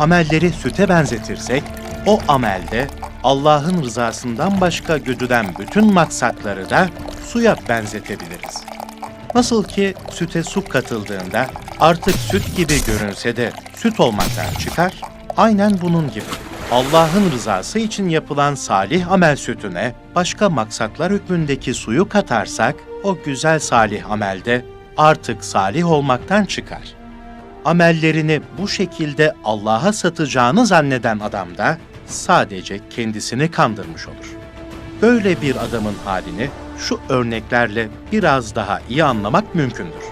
amelleri süte benzetirsek, o amelde Allah'ın rızasından başka güdülen bütün maksatları da suya benzetebiliriz. Nasıl ki süte su katıldığında artık süt gibi görünse de süt olmaktan çıkar, aynen bunun gibi. Allah'ın rızası için yapılan salih amel sütüne başka maksatlar hükmündeki suyu katarsak, o güzel salih amelde artık salih olmaktan çıkar. Amellerini bu şekilde Allah'a satacağını zanneden adam da sadece kendisini kandırmış olur. Böyle bir adamın halini şu örneklerle biraz daha iyi anlamak mümkündür.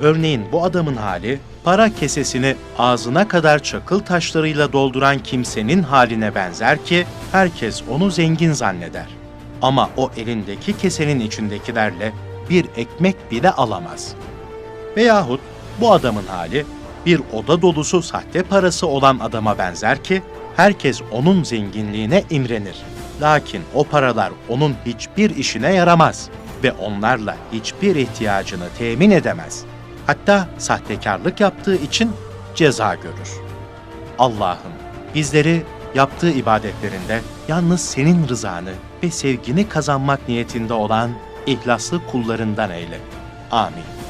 Örneğin bu adamın hali, para kesesini ağzına kadar çakıl taşlarıyla dolduran kimsenin haline benzer ki herkes onu zengin zanneder. Ama o elindeki kesenin içindekilerle bir ekmek bile alamaz. Veyahut bu adamın hali bir oda dolusu sahte parası olan adama benzer ki herkes onun zenginliğine imrenir. Lakin o paralar onun hiçbir işine yaramaz ve onlarla hiçbir ihtiyacını temin edemez. Hatta sahtekarlık yaptığı için ceza görür. Allah'ım bizleri yaptığı ibadetlerinde yalnız senin rızanı ve sevgini kazanmak niyetinde olan ihlaslı kullarından eyle. Amin.